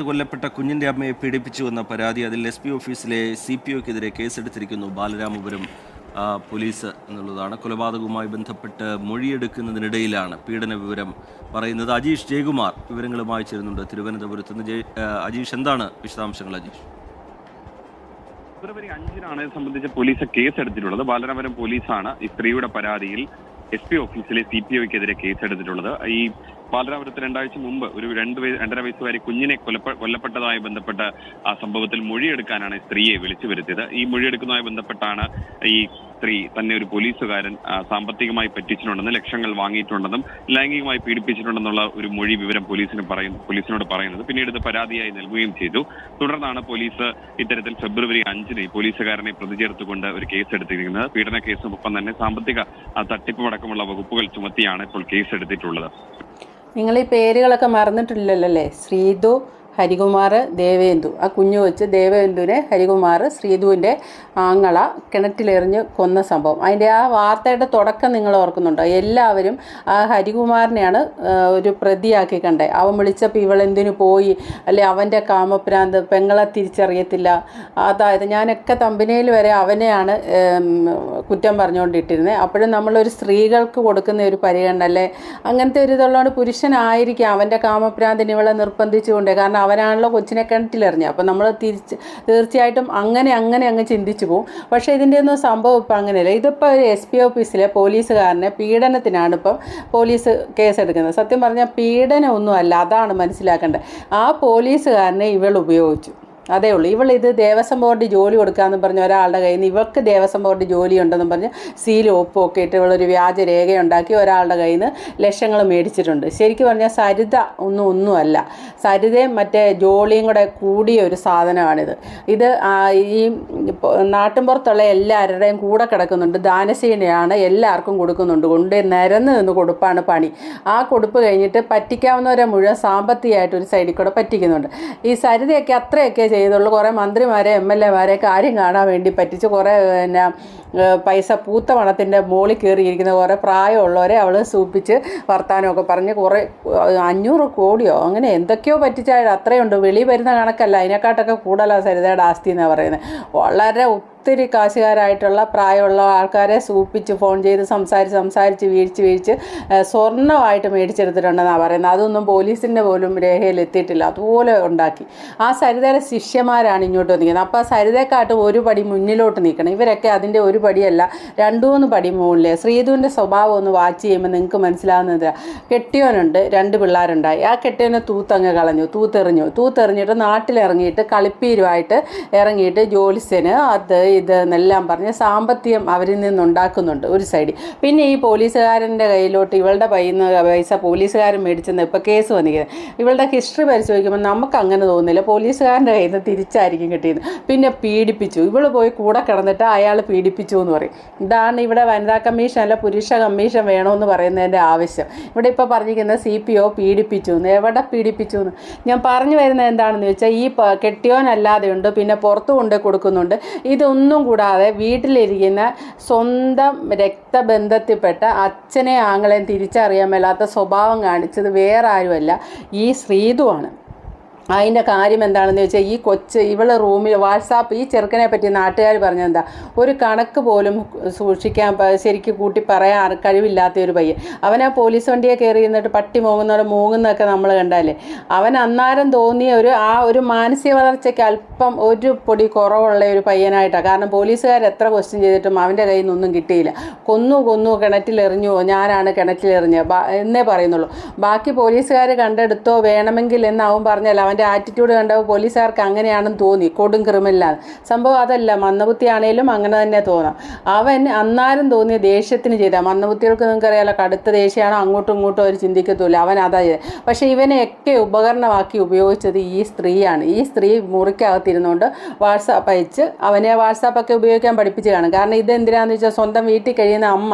കൊല്ലപ്പെട്ട കുഞ്ഞിന്റെ അമ്മയെ പീഡിപ്പിച്ചു പീഡിപ്പിച്ചുവെന്ന പരാതി അതിൽ എസ് പി ഓഫീസിലെ സി പി ഒക്കെതിരെ കേസെടുത്തിരിക്കുന്നു ബാലരാമപുരം പോലീസ് എന്നുള്ളതാണ്. കൊലപാതകവുമായി ബന്ധപ്പെട്ട് മൊഴിയെടുക്കുന്നതിനിടയിലാണ് പീഡന വിവരം പറയുന്നത്. അജീഷ് ജയകുമാർ വിവരങ്ങളുമായി ചേരുന്നുണ്ട്. തിരുവനന്തപുരത്ത് നിന്ന് അജീഷ് എന്താണ് വിശദാംശങ്ങൾ അജീഷ്? ഫെബ്രുവരി അഞ്ചിനാണ് ഇത് സംബന്ധിച്ച് പോലീസ് കേസെടുത്തിട്ടുള്ളത്. ബാലരാമപുരം പോലീസാണ് ഈ സ്ത്രീയുടെ പരാതിയിൽ എസ് പി ഓഫീസിലെ സി പി ഒക്കെതിരെ കേസെടുത്തിട്ടുള്ളത്. ഈ ബാലരാമപുരത്ത് രണ്ടാഴ്ച മുമ്പ് ഒരു രണ്ട് രണ്ടര വയസ്സുകാരി കുഞ്ഞിനെ കൊല്ലപ്പെട്ടതുമായി ബന്ധപ്പെട്ട ആ സംഭവത്തിൽ മൊഴിയെടുക്കാനാണ് സ്ത്രീയെ വിളിച്ചു വരുത്തിയത്. ഈ മൊഴിയെടുക്കുന്നതുമായി ബന്ധപ്പെട്ടാണ് ഈ സ്ത്രീ തന്നെ ഒരു പോലീസുകാരൻ സാമ്പത്തികമായി പറ്റിച്ചിട്ടുണ്ടെന്ന് ലക്ഷങ്ങൾ വാങ്ങിയിട്ടുണ്ടെന്നും ലൈംഗികമായി പീഡിപ്പിച്ചിട്ടുണ്ടെന്നുള്ള ഒരു മൊഴി വിവരം പോലീസിന് പറയുന്നു പോലീസിനോട് പറയുന്നത്. പിന്നീട് ഇത് പരാതിയായി നൽകുകയും ചെയ്തു. തുടർന്നാണ് പോലീസ് ഇത്തരത്തിൽ ഫെബ്രുവരി അഞ്ചിന് പോലീസുകാരനെ പ്രതി ചേർത്തുകൊണ്ട് ഒരു കേസ് എടുത്തിരിക്കുന്നത് പീഡന കേസും ഒപ്പം തന്നെ സാമ്പത്തിക തട്ടിപ്പുമടക്കമുള്ള വകുപ്പുകൾ ചുമത്തിയാണ് ഇപ്പോൾ കേസ് എടുത്തിട്ടുള്ളത് നിങ്ങൾ ഈ പേരുകളൊക്കെ മറന്നിട്ടില്ലല്ലോ അല്ലേ? ശ്രീതു ഹരികുമാർ ദേവേന്ദു. ആ കുഞ്ഞു വെച്ച് ദേവേന്ദുവിനെ ഹരികുമാർ ശ്രീധുവിന്റെ ആങ്ങള കിണറ്റിലെറിഞ്ഞ് കൊന്ന സംഭവം. അതിന്റെ ആ വാർത്തയുടെ തുടക്കം നിങ്ങൾ ഓർക്കുന്നുണ്ടോ? എല്ലാവരും ആ ഹരികുമാറിനെയാണ് ഒരു പ്രതിയാക്കി കണ്ടേ. അവൻ വിളിച്ചപ്പോൾ ഇവളെന്തിനു പോയി? അല്ലെ അവന്റെ കാമപ്രാന്ത് പെങ്ങളെ തിരിച്ചറിയത്തില്ല. അതായത് ഞാനൊക്കെ തമ്പനയിൽ വരെ അവനെയാണ് കുറ്റം പറഞ്ഞുകൊണ്ടിട്ടിരുന്നത് അപ്പോഴും നമ്മളൊരു സ്ത്രീകൾക്ക് കൊടുക്കുന്ന ഒരു പരിഗണന അല്ലേ? അങ്ങനത്തെ ഒരു ഇതുള്ളതുകൊണ്ട് പുരുഷനായിരിക്കാം. അവന്റെ കാമപ്രാന്തിന് ഇവളെ നിർബന്ധിച്ചുകൊണ്ട്. കാരണം അവനാണല്ലോ കൊച്ചിനെ കിണറ്റിലെറിഞ്ഞത് അപ്പം നമ്മൾ തിരിച്ച് തീർച്ചയായിട്ടും അങ്ങനെ അങ്ങനെ അങ്ങ് ചിന്തിച്ചു പോകും പക്ഷേ ഇതിന്റെ ഒന്നും സംഭവം ഇപ്പം അങ്ങനെയല്ല. ഇതിപ്പോൾ ഒരു എസ് പി ഓഫീസിലെ പോലീസുകാരനെ പീഡനത്തിനാണ് ഇപ്പം പോലീസ് കേസെടുക്കുന്നത്. സത്യം പറഞ്ഞാൽ പീഡനം ഒന്നും അതാണ് മനസ്സിലാക്കേണ്ടത്. ആ പോലീസുകാരനെ ഇവൾ ഉപയോഗിച്ചു. അതേ ഉള്ളൂ ഇവൾ ഇത് ദേവസ്വം ബോർഡ് ജോലി കൊടുക്കാമെന്ന് പറഞ്ഞ് ഒരാളുടെ കയ്യിൽ നിന്ന് ഇവൾക്ക് ദേവസ്വം ബോർഡ് ജോലി ഉണ്ടെന്ന് പറഞ്ഞ് സീലും ഒപ്പും ഒക്കെ ഇട്ട് ഇവളൊരു വ്യാജ രേഖയുണ്ടാക്കി ഒരാളുടെ കയ്യിൽ നിന്ന് ലക്ഷങ്ങൾ മേടിച്ചിട്ടുണ്ട്. ശരിക്കും പറഞ്ഞാൽ സരിത ഒന്നും ഒന്നുമല്ല സരിതയും മറ്റേ ജോലിയും കൂടെ കൂടിയ ഒരു സാധനമാണിത്. ഇത് ഈ നാട്ടിൻ പുറത്തുള്ള എല്ലാവരുടെയും കൂടെ കിടക്കുന്നുണ്ട്. ദാനശീലയാണ് എല്ലാവർക്കും കൊടുക്കുന്നുണ്ട്. കൊണ്ട് നിരന്ന് നിന്ന് കൊടുപ്പാണ് പണി. ആ കൊടുപ്പ് കഴിഞ്ഞിട്ട് പറ്റിക്കാവുന്നവരെ മുഴുവൻ സാമ്പത്തികമായിട്ട് ഒരു സൈഡിൽ കൂടെ പറ്റിക്കുന്നുണ്ട്. ഈ സരിതയൊക്കെ അത്രയൊക്കെ ചെയ്തുള്ളൂ. കുറേ മന്ത്രിമാരെ എം എൽ എമാരെ കാര്യം കാണാൻ വേണ്ടി പറ്റിച്ച്. കുറേ പിന്നെ പൈസ പൂത്ത പണത്തിന്റെ മുകളിൽ കയറിയിരിക്കുന്ന കുറേ പ്രായമുള്ളവരെ അവൾ സൂപ്പിച്ച് വർത്തമാനമൊക്കെ പറഞ്ഞ് കുറേ അഞ്ഞൂറ് കോടിയോ? അങ്ങനെ എന്തൊക്കെയോ പറ്റിച്ചാൽ അത്രയുണ്ട്. വെളി വരുന്ന കണക്കല്ല. അതിനെക്കാട്ടൊക്കെ കൂടുതലാണ് സരിതയുടെ ആസ്തി എന്നാണ് പറയുന്നത്. വളരെ ഒത്തിരി കാശുകാരായിട്ടുള്ള പ്രായമുള്ള ആൾക്കാരെ സൂപ്പിച്ച് ഫോൺ ചെയ്ത് സംസാരിച്ച് സംസാരിച്ച് വീഴ്ച വീഴ്ച സ്വർണമായിട്ട് മേടിച്ചെടുത്തിട്ടുണ്ടെന്നാണ് പറയുന്നത്. അതൊന്നും പോലീസിന്റെ പോലും രേഖയിൽ എത്തിയിട്ടില്ല. അതുപോലെ ഉണ്ടാക്കി. ആ സരിതയുടെ ശിഷ്യന്മാരാണ് ഇങ്ങോട്ട് നിൽക്കുന്നത് അപ്പോൾ സരിതയെക്കാട്ട് ഒരു പടി മുന്നിലോട്ട് നിൽക്കണം. ഇവരൊക്കെ അതിന്റെ ഒരു പടിയല്ല രണ്ടു മൂന്ന് പടി മുകളിൽ ശ്രീധുവിന്റെ സ്വഭാവം ഒന്ന് വാച്ച് ചെയ്യുമ്പോൾ നിങ്ങൾക്ക് മനസ്സിലാവുന്നത് കെട്ടിയോനുണ്ട് രണ്ട് പിള്ളേരുണ്ടായി. ആ കെട്ടിയോനെ തൂത്തങ്ങ് കളഞ്ഞു തൂത്തെറിഞ്ഞു. തൂത്തെറിഞ്ഞിട്ട് നാട്ടിലിറങ്ങിയിട്ട് കളിപ്പീരുമായിട്ട് ഇറങ്ങിയിട്ട് ജോലിസ്യന് അത് ഇത് എന്നെല്ലാം പറഞ്ഞ് സാമ്പത്തികം അവരിൽ നിന്നുണ്ടാക്കുന്നുണ്ട് ഒരു സൈഡിൽ പിന്നെ ഈ പോലീസുകാരന്റെ കയ്യിലോട്ട് ഇവളുടെ നിന്ന് പൈസ പോലീസുകാരൻ മേടിച്ചെന്ന് ഇപ്പോൾ കേസ് വന്നിരിക്കുന്നത് ഇവളുടെ ഹിസ്റ്ററി പരിശോധിക്കുമ്പോൾ നമുക്ക് അങ്ങനെ തോന്നുന്നില്ല. പോലീസുകാരന്റെ കയ്യിൽ നിന്ന് തിരിച്ചായിരിക്കും കിട്ടിയത്. പിന്നെ പീഡിപ്പിച്ചു. ഇവൾ പോയി കൂടെ കിടന്നിട്ട് അയാൾ പീഡിപ്പിച്ചു. എന്ന് പറയും. ഇതാണ് ഇവിടെ വനിതാ കമ്മീഷൻ അല്ല പുരുഷ കമ്മീഷൻ വേണമെന്ന് പറയുന്നതിന്റെ ആവശ്യം. ഇവിടെ ഇപ്പോൾ പറഞ്ഞിരിക്കുന്നത് സി പി ഒ പീഡിപ്പിച്ചു എന്ന് എവിടെ പീഡിപ്പിച്ചു എന്ന് ഞാൻ പറഞ്ഞു വരുന്നത് എന്താണെന്ന് വെച്ചാൽ ഈ കെട്ടിയോനല്ലാതെയുണ്ട് പിന്നെ പുറത്തു കൊണ്ട് കൊടുക്കുന്നുണ്ട്. ഇതൊന്നും കൂടാതെ വീട്ടിലിരിക്കുന്ന സ്വന്തം രക്തബന്ധത്തിൽപ്പെട്ട അച്ഛനെ ആങ്ങളെയും തിരിച്ചറിയാൻ മേലാത്ത സ്വഭാവം കാണിച്ചത് വേറെ ആരുമല്ല ഈ ശ്രീതുവാണ്. അതിന്റെ കാര്യം എന്താണെന്ന് വെച്ചാൽ ഈ കൊച്ച് ഇവളെ റൂമിൽ വാട്സാപ്പ് ഈ ചെറുക്കനെ പറ്റി നാട്ടുകാർ പറഞ്ഞെന്താ ഒരു കണക്ക് പോലും സൂക്ഷിക്കാൻ ശരിക്കും കൂട്ടി പറയാൻ കഴിവില്ലാത്ത ഒരു പയ്യൻ. അവൻ ആ പോലീസ് വണ്ടിയെ കയറി ഇരുന്നിട്ട് പട്ടി മൂങ്ങുന്നവിടെ മൂങ്ങുന്നതൊക്കെ നമ്മൾ കണ്ടാലേ. അവൻ അന്നാരം തോന്നിയ ഒരു ആ ഒരു മാനസിക വളർച്ചയ്ക്ക് അല്പം ഒരു പൊടി കുറവുള്ള ഒരു പയ്യനായിട്ടാണ് കാരണം പോലീസുകാർ എത്ര ക്വസ്റ്റ്യൻ ചെയ്തിട്ടും അവന്റെ കയ്യിൽ നിന്നൊന്നും കിട്ടിയില്ല. കൊന്നു കൊന്നു കിണറ്റിലെറിഞ്ഞു. ഞാനാണ് കിണറ്റിലെറിഞ്ഞത്. എന്നേ പറയുന്നുള്ളൂ. ബാക്കി പോലീസുകാർ കണ്ടെടുത്തോ വേണമെങ്കിൽ എന്ന് അവൻ പറഞ്ഞാൽ അവന്റെ ആറ്റിറ്റ്യൂഡ് കണ്ടപ്പോൾ പോലീസുകാർക്ക് അങ്ങനെയാണെന്ന് തോന്നി. കൊടും ക്രിമിനലാണ് സംഭവം അതല്ല. മന്ദബുദ്ധിയാണേലും അങ്ങനെ തന്നെ തോന്നാം. അവൻ അന്നാലും തോന്നിയ ദേഷ്യത്തിന് ചെയ്ത മന്ദബുദ്ധികൾക്ക് നിങ്ങൾക്ക് അറിയാലോ കടുത്ത ദേഷ്യമാണോ. അങ്ങോട്ടും ഇങ്ങോട്ടും അവർ ചിന്തിക്കത്തുമില്ല. അവൻ അതാ ചെയ്തത്. പക്ഷേ ഇവനെയൊക്കെ ഉപകരണമാക്കി ഉപയോഗിച്ചത് ഈ സ്ത്രീയാണ്. ഈ സ്ത്രീ മുറിക്കകത്തിരുന്നുകൊണ്ട് വാട്സാപ്പ് അയച്ച് അവനെ വാട്സാപ്പൊക്കെ ഉപയോഗിക്കാൻ പഠിപ്പിച്ച് കാണും കാരണം ഇതെന്തിനാന്ന് വെച്ചാൽ സ്വന്തം വീട്ടിൽ കഴിയുന്ന അമ്മ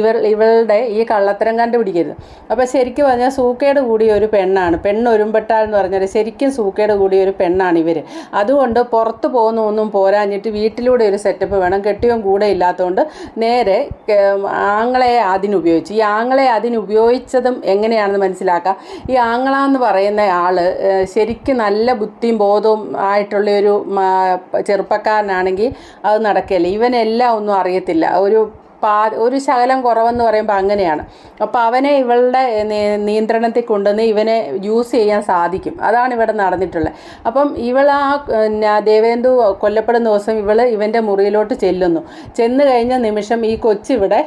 ഇവർ ഇവളുടെ ഈ കള്ളത്തരം കണ്ടുപിടിക്കരുത്. അപ്പോൾ ശരിക്കും പറഞ്ഞാൽ സൂക്കേട് കൂടിയ ഒരു പെണ്ണാണ്. പെണ്ണ് ഒരുമ്പെട്ടാൽ എന്ന് പറഞ്ഞാൽ ശരിക്കും ശരിക്കും സൂക്കേട് കൂടിയ ഒരു പെണ്ണാണ് ഇവർ അതുകൊണ്ട് പുറത്ത് പോകുന്ന ഒന്നും പോരാഞ്ഞിട്ട് വീട്ടിലൂടെ ഒരു സെറ്റപ്പ് വേണം. കെട്ടിയും കൂടെ ഇല്ലാത്തതുകൊണ്ട് നേരെ ആങ്ങളെ അതിനുപയോഗിച്ചു. ഈ ആങ്ങളെ അതിനുപയോഗിച്ചതും എങ്ങനെയാണെന്ന് മനസ്സിലാക്കാം. ഈ ആങ്ങള എന്ന് പറയുന്ന ആൾ ശരിക്കും നല്ല ബുദ്ധിയും ബോധവും ആയിട്ടുള്ള ഒരു ചെറുപ്പക്കാരനാണെങ്കിൽ അത് നടക്കില്ല? ഇവനെല്ലാം ഒന്നും അറിയത്തില്ല. ഒരു പാ ഒരു ശകലം കുറവെന്ന് പറയുമ്പോൾ അങ്ങനെയാണ്. അപ്പോൾ അവനെ ഇവളുടെ നിയന്ത്രണത്തിൽ കൊണ്ടുവന്ന് ഇവനെ യൂസ് ചെയ്യാൻ സാധിക്കും. അതാണ് ഇവിടെ നടന്നിട്ടുള്ളത്. അപ്പം ഇവൾ ആ ദേവേന്ദു കൊല്ലപ്പെടുന്ന ദിവസം ഇവൾ ഇവന്റെ മുറിയിലോട്ട് ചെല്ലുന്നു. ചെന്ന് കഴിഞ്ഞ നിമിഷം ഈ കൊച്ചിവിടെ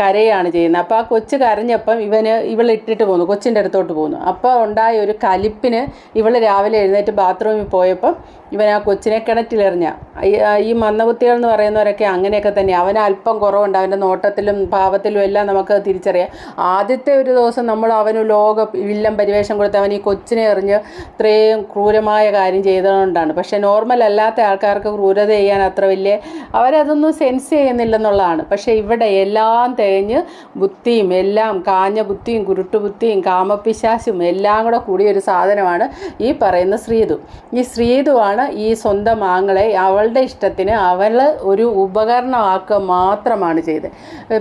കരയാണ് ചെയ്യുന്നത്. അപ്പോൾ ആ കൊച്ച് കരഞ്ഞപ്പം ഇവന് ഇവൾ ഇട്ടിട്ട് പോകുന്നു കൊച്ചിന്റെ അടുത്തോട്ട് പോകുന്നു അപ്പോൾ ഉണ്ടായ ഒരു കലിപ്പിന് ഇവൾ രാവിലെ എഴുന്നേറ്റ് ബാത്റൂമിൽ പോയപ്പം ഇവൻ ആ കൊച്ചിനെ കിണറ്റിലെറിഞ്ഞ ഈ- മന്ദബുദ്ധികൾ എന്ന് പറയുന്നവരൊക്കെ അങ്ങനെയൊക്കെ തന്നെ. അവന് അല്പം കുറവുണ്ട്. അവന്റെ നോട്ടത്തിലും ഭാവത്തിലും എല്ലാം നമുക്ക് തിരിച്ചറിയാം. ആദ്യത്തെ ഒരു ദിവസം നമ്മൾ അവന് ലോക വില്ലം പരിവേഷം കൊടുത്ത് അവൻ ഈ കൊച്ചിനെ എറിഞ്ഞ് ഇത്രയും ക്രൂരമായ കാര്യം ചെയ്തതുകൊണ്ടാണ്. പക്ഷെ നോർമൽ അല്ലാത്ത ആൾക്കാർക്ക് ക്രൂരത ചെയ്യാൻ അത്ര വലിയ അവരതൊന്നും സെൻസ് ചെയ്യുന്നില്ലെന്നുള്ളതാണ്. പക്ഷേ ഇവിടെ എല്ലാം തേഞ്ഞ് ബുദ്ധിയും എല്ലാം കാഞ്ഞ ബുദ്ധിയും കുരുട്ടുബുദ്ധിയും കാമപ്പിശാശും എല്ലാം കൂടെ കൂടിയ ഒരു സാധനമാണ് ഈ പറയുന്ന ശ്രീതു. ഈ ശ്രീതുവാണ് ഈ സ്വന്തം ആങ്ങളെ അവളുടെ ഇഷ്ടത്തിന് അവൾ ഒരു ഉപകരണമാക്കുക മാത്രമാണ് ചെയ്തത്.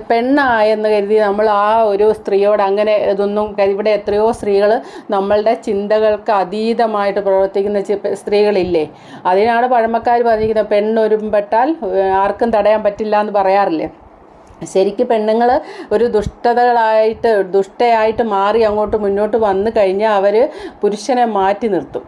പെണ്ണായെന്ന് കരുതി നമ്മൾ ആ ഒരു സ്ത്രീയോട് അങ്ങനെ ഇതൊന്നും ഇവിടെ എത്രയോ സ്ത്രീകൾ നമ്മളുടെ ചിന്തകൾക്ക് അതീതമായിട്ട് പ്രവർത്തിക്കുന്ന സ്ത്രീകളില്ലേ? അതിനാണ് പഴമക്കാർ പറഞ്ഞിരിക്കുന്നത് പെണ്ണൊരുമ്പെട്ടാൽ ആർക്കും തടയാൻ പറ്റില്ല എന്ന് പറയാറില്ലേ? ശരിക്കും പെണ്ണുങ്ങൾ ഒരു ദുഷ്ടതകളായിട്ട് ദുഷ്ടയായിട്ട് മാറി അങ്ങോട്ട് മുന്നോട്ട് വന്നു കഴിഞ്ഞാൽ അവർ പുരുഷനെ മാറ്റി നിർത്തും.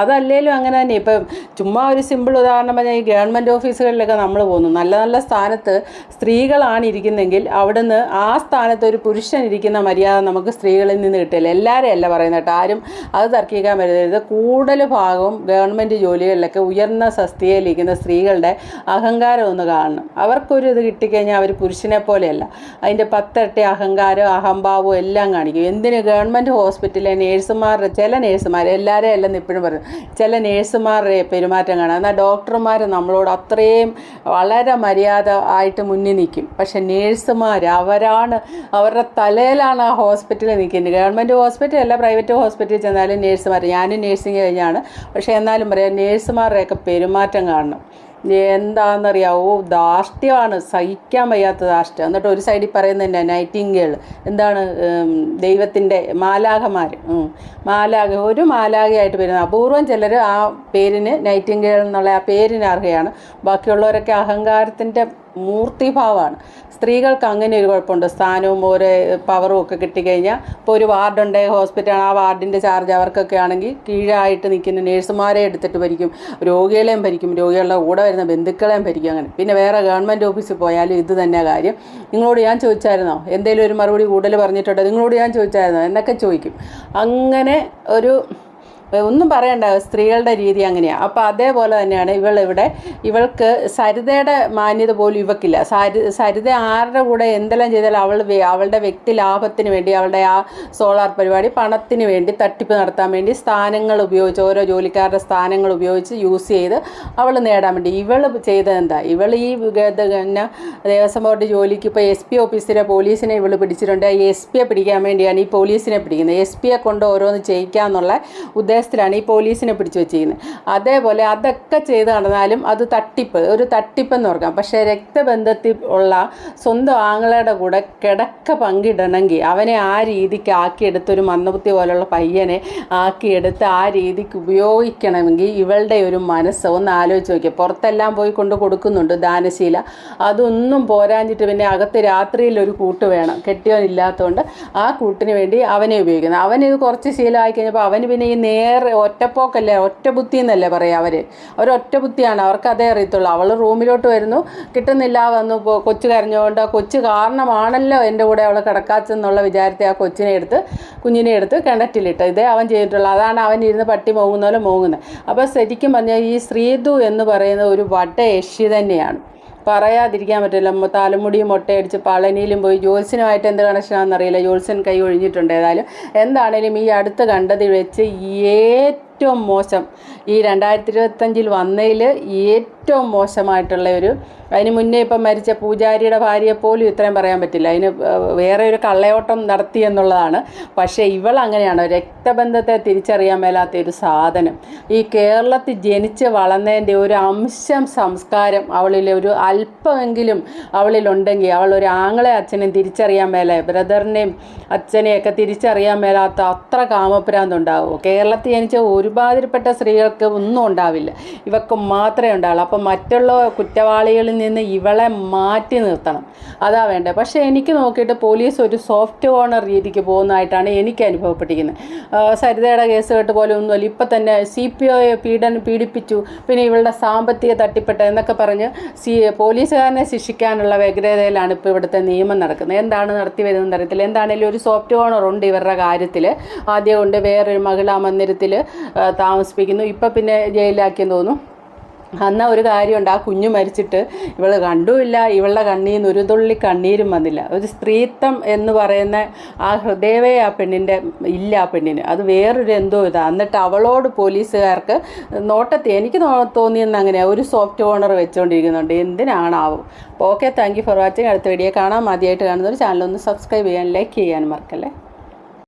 അതല്ലേലും അങ്ങനെ തന്നെ. ഇപ്പം ചുമ്മാ ഒരു സിമ്പിൾ ഉദാഹരണം പറഞ്ഞാൽ ഈ ഗവൺമെന്റ് ഓഫീസുകളിലൊക്കെ നമ്മൾ പോകുന്നു. നല്ല നല്ല സ്ഥാനത്ത് സ്ത്രീകളാണ് ഇരിക്കുന്നെങ്കിൽ അവിടുന്ന് ആ സ്ഥാനത്ത് ഒരു പുരുഷൻ ഇരിക്കുന്ന മര്യാദ നമുക്ക് സ്ത്രീകളിൽ നിന്ന് കിട്ടില്ല. എല്ലാവരെയും അല്ല പറയുന്നത് കേട്ടോ. ആരും അത് തർക്കിക്കാൻ പറ്റരുത്. കൂടുതൽ ഭാഗവും ഗവൺമെന്റ് ജോലികളിലൊക്കെ ഉയർന്ന സസ്തികയിലിരിക്കുന്ന സ്ത്രീകളുടെ അഹങ്കാരം ഒന്ന് കാണണം. അവർക്കൊരു ഇത് കിട്ടിക്കഴിഞ്ഞാൽ അവർ പുരുഷനെ പോലെയല്ല. അതിന്റെ പത്തരട്ടി അഹങ്കാരം അഹംഭാവവും എല്ലാം കാണിക്കും. എന്തിന് ഗവൺമെന്റ് ഹോസ്പിറ്റലിലെ നേഴ്സുമാരുടെ ചില നേഴ്സുമാർ എല്ലാവരെയും അല്ലെന്ന് ഇപ്പോഴും പറയും. ചില നേഴ്സുമാരുടെ പെരുമാറ്റം കാണാം. എന്നാൽ ഡോക്ടർമാർ നമ്മളോട് അത്രയും വളരെ മര്യാദ ആയിട്ട് മുന്നിൽ നിൽക്കും. പക്ഷെ നേഴ്സുമാർ അവരാണ് അവരുടെ തലയിലാണ് ആ ഹോസ്പിറ്റലിൽ നിൽക്കുന്നത്. ഗവൺമെന്റ് ഹോസ്പിറ്റൽ അല്ല പ്രൈവറ്റ് ഹോസ്പിറ്റലിൽ ചെന്നാലും നേഴ്സുമാർ. ഞാനും നേഴ്സിംഗ് കഴിഞ്ഞാണ്. പക്ഷേ എന്നാലും പറയാം നേഴ്സുമാരുടെയൊക്കെ പെരുമാറ്റം കാണണം. എന്താണെന്നറിയാവോ ധാർഷ്ട്യമാണ് സഹിക്കാൻ വയ്യാത്ത ധാർഷ്ട്യം എന്നിട്ട് ഒരു സൈഡിൽ പറയുന്നത് തന്നെ നൈറ്റിംഗേൾ എന്താണ് ദൈവത്തിന്റെ മാലാഖമാർ. മാലാഖ ഒരു മാലാഖയായിട്ട് വരുന്നത്. അപൂർവം ചിലർ ആ പേരിന് നൈറ്റിംഗേൾ എന്നുള്ള ആ പേരിന് അർഹയാണ്. ബാക്കിയുള്ളവരൊക്കെ അഹങ്കാരത്തിന്റെ മൂർത്തിഭാവമാണ് സ്ത്രീകൾക്ക് അങ്ങനെ ഒരു കുഴപ്പമുണ്ട്. സ്ഥാനവും ഓരോ പവറും ഒക്കെ കിട്ടിക്കഴിഞ്ഞാൽ ഇപ്പോൾ ഒരു വാർഡുണ്ട് ഹോസ്പിറ്റൽ ആ വാർഡിന്റെ ചാർജ് അവർക്കൊക്കെ ആണെങ്കിൽ കീഴായിട്ട് നിൽക്കുന്ന നേഴ്സുമാരെ എടുത്തിട്ട് ഭരിക്കും. രോഗികളെയും ഭരിക്കും. രോഗികളുടെ കൂടെ വരുന്ന ബന്ധുക്കളെയും ഭരിക്കും അങ്ങനെ. പിന്നെ വേറെ ഗവൺമെന്റ് ഓഫീസിൽ പോയാലും ഇത് തന്നെ കാര്യം. നിങ്ങളോട് ഞാൻ ചോദിച്ചായിരുന്നോ? എന്തെങ്കിലും ഒരു മറുപടി കൂടുതൽ പറഞ്ഞിട്ടുണ്ടോ? നിങ്ങളോട് ഞാൻ ചോദിച്ചായിരുന്നോ? എന്നൊക്കെ ചോദിക്കും. അങ്ങനെ ഒരു ഒന്നും പറയണ്ട സ്ത്രീകളുടെ രീതി അങ്ങനെയാണ് അപ്പോൾ അതേപോലെ തന്നെയാണ് ഇവൾ ഇവിടെ ഇവൾക്ക് സരിതയുടെ മാന്യത പോലും ഇവക്കില്ല. സരി സരിത ആരുടെ കൂടെ എന്തെല്ലാം ചെയ്താലും അവൾ അവളുടെ വ്യക്തി ലാഭത്തിന് വേണ്ടി അവളുടെ ആ സോളാർ പരിപാടി പണത്തിന് വേണ്ടി തട്ടിപ്പ് നടത്താൻ വേണ്ടി സ്ഥാനങ്ങൾ ഉപയോഗിച്ച് ഓരോ ജോലിക്കാരുടെ സ്ഥാനങ്ങൾ ഉപയോഗിച്ച് യൂസ് ചെയ്ത് അവൾ നേടാൻ വേണ്ടി. ഇവൾ ചെയ്തതെന്താ ഇവൾ ഈ പിന്നെ ദേവസ്വം ബോർഡ് ജോലിക്ക് ഇപ്പോൾ എസ് പി ഓഫീസിലെ പോലീസിനെ ഇവൾ പിടിച്ചിട്ടുണ്ട്. എസ് പിയെ പിടിക്കാൻ വേണ്ടിയാണ് ഈ പോലീസിനെ പിടിക്കുന്നത്. എസ് പിയെ കൊണ്ട് ഓരോന്ന് ചെയ്യിക്കാന്നുള്ള ഉദ്ദേശത്തിലാണ് ഈ പോലീസിനെ പിടിച്ചു വെച്ചിരിക്കുന്നത്. അതേപോലെ അതൊക്കെ ചെയ്ത് നടന്നാലും അത് തട്ടിപ്പ് ഒരു തട്ടിപ്പെന്ന് ഓർക്കാം. പക്ഷേ രക്തബന്ധത്തിൽ ഉള്ള സ്വന്തം ആങ്ങളയുടെ കൂടെ കിടക്ക പങ്കിടണമെങ്കിൽ അവനെ ആ രീതിക്ക് ആക്കിയെടുത്ത് ഒരു മന്ദബുദ്ധി പോലുള്ള പയ്യനെ ആക്കിയെടുത്ത് ആ രീതിക്ക് ഉപയോഗിക്കണമെങ്കിൽ ഇവളുടെ ഒരു മനസ്സ് ഒന്ന് ആലോചിച്ച് നോക്കിയാൽ പുറത്തെല്ലാം പോയി കൊണ്ട് കൊടുക്കുന്നുണ്ട് ദാനശീല. അതൊന്നും പോരാഞ്ഞിട്ട് പിന്നെ അകത്ത് രാത്രിയിൽ ഒരു കൂട്ട് വേണം. കെട്ടിയവനില്ലാത്തതുകൊണ്ട് ആ കൂട്ടിന് വേണ്ടി അവനെ ഉപയോഗിക്കുന്നത് അവനിത് കുറച്ച് ശീലമായി കഴിഞ്ഞപ്പോൾ അവന് പിന്നെ ഈ നേർ ഒറ്റപ്പോക്കല്ലേ ഒറ്റ ബുദ്ധി എന്നല്ലേ പറയാം അവർ അവർ ഒറ്റ ബുദ്ധിയാണ് അവർക്ക് അതേ അറിയത്തുള്ളൂ. അവൾ റൂമിലോട്ട് വരുന്നു കിട്ടുന്നില്ല വന്നു കൊച്ചു കരഞ്ഞുകൊണ്ട് കൊച്ചു കാരണമാണല്ലോ എന്റെ കൂടെ അവൾ കിടക്കാച്ചെന്നുള്ള വിചാരത്തെ ആ കൊച്ചിനെ എടുത്ത് കുഞ്ഞിനെ എടുത്ത് കിണറ്റിലിട്ട്. ഇതേ അവൻ ചെയ്തിട്ടുള്ളൂ. അതാണ് അവൻ ഇരുന്ന് പട്ടി മോങ്ങുന്ന പോലെ മോങ്ങുന്നത്. അപ്പോൾ ശരിക്കും പറഞ്ഞാൽ ഈ ശ്രീതു എന്ന് പറയുന്ന ഒരു വട്ട യക്ഷി തന്നെയാണ്. പറയാതിരിക്കാൻ പറ്റില്ല. തലമുടിയും മുട്ടയടിച്ച് പളനിയിലും പോയി ജോത്സ്യനുമായിട്ട് എന്ത് കണക്ഷനാണെന്നറിയില്ല ജോത്സ്യൻ കൈ ഒഴിഞ്ഞിട്ടുണ്ട് ഏതായാലും. എന്താണേലും ഈ അടുത്ത് കണ്ടതിൽ വെച്ച് ഏറ്റവും മോശം. ഈ രണ്ടായിരത്തി ഇരുപത്തഞ്ചിൽ വന്നതിൽ ഏറ്റവും മോശമായിട്ടുള്ള ഒരു അതിന് മുന്നേ ഇപ്പം മരിച്ച പൂജാരിയുടെ ഭാര്യയെ പോലും ഇത്രയും പറയാൻ പറ്റില്ല. അതിന് വേറെ ഒരു കള്ളയോട്ടം നടത്തി എന്നുള്ളതാണ്. പക്ഷേ ഇവൾ അങ്ങനെയാണ്. രക്തബന്ധത്തെ തിരിച്ചറിയാൻ മേലാത്ത ഒരു സാധനം. ഈ കേരളത്തിൽ ജനിച്ച് വളർന്നതിന്റെ ഒരു അംശം സംസ്കാരം അവളിൽ ഒരു അല്പമെങ്കിലും അവളിലുണ്ടെങ്കിൽ അവൾ ഒരു ആങ്ങളെ അച്ഛനെയും തിരിച്ചറിയാൻ മേലെ ബ്രദറിനെയും അച്ഛനെയൊക്കെ തിരിച്ചറിയാൻ മേലാത്ത അത്ര കാമഭ്രാന്തുണ്ടാവും. കേരളത്തിൽ ജനിച്ച ഒരുപാതിരിപ്പെട്ട സ്ത്രീകൾക്ക് ഒന്നും ഉണ്ടാവില്ല. ഇവക്ക് മാത്രമേ ഉണ്ടാവുള്ളൂ. അപ്പം മറ്റുള്ള കുറ്റവാളികളിൽ നിന്ന് ഇവളെ മാറ്റി നിർത്തണം. അതാ വേണ്ടത് പക്ഷേ എനിക്ക് നോക്കിയിട്ട് പോലീസ് ഒരു സോഫ്റ്റ് കോർണർ രീതിക്ക് പോകുന്നതായിട്ടാണ് എനിക്ക് അനുഭവപ്പെട്ടിരിക്കുന്നത്. സരിതയുടെ കേസ് കേട്ട് പോലെ ഒന്നുമല്ല ഇപ്പം തന്നെ സി പി ഒയെ പീഡനം പീഡിപ്പിച്ചു. പിന്നെ ഇവളുടെ സാമ്പത്തിക തട്ടിപ്പെട്ട എന്നൊക്കെ പറഞ്ഞ് സി പോലീസുകാരനെ ശിക്ഷിക്കാനുള്ള വ്യഗ്രതയിലാണ് ഇപ്പോൾ ഇവിടുത്തെ നിയമം നടക്കുന്നത്. എന്താണ് നടത്തി വരുന്നതെന്ന് അറിയത്തില്ല. എന്താണെങ്കിലും ഒരു സോഫ്റ്റ് കോർണർ ഉണ്ട് ഇവരുടെ കാര്യത്തിൽ ആദ്യം ഉണ്ട് വേറൊരു മഹിളാ മന്ദിരത്തിൽ താമസിപ്പിക്കുന്നു. ഇപ്പം പിന്നെ ജയിലിലാക്കിയെന്ന് തോന്നുന്നു. അന്ന് ഒരു കാര്യമുണ്ട്. ആ കുഞ്ഞു മരിച്ചിട്ട് ഇവൾ കണ്ടുമില്ല. ഇവളുടെ കണ്ണീർ നിന്ന് ഒരു തുള്ളി കണ്ണീരും വന്നില്ല. ഒരു സ്ത്രീത്വം എന്ന് പറയുന്ന ആ ഹൃദയവേ ആ പെണ്ണിന്റെ ഇല്ല ആ പെണ്ണിന്. അത് വേറൊരു എന്തോ ഇതാണ് എന്നിട്ട് അവളോട് പോലീസുകാർക്ക് നോട്ടത്തി എനിക്ക് തോന്നിയെന്ന് അങ്ങനെയാണ് ഒരു സോഫ്റ്റ് ഓണർ വെച്ചുകൊണ്ടിരിക്കുന്നുണ്ട് എന്തിനാണാവും. Okay thank you for watching. അടുത്ത വീഡിയോ കാണാം. ആദ്യമായിട്ട് ചാനൽ ഒന്ന് സബ്സ്ക്രൈബ് ചെയ്യാൻ ലൈക്ക് ചെയ്യാൻ മറക്കല്ലേ?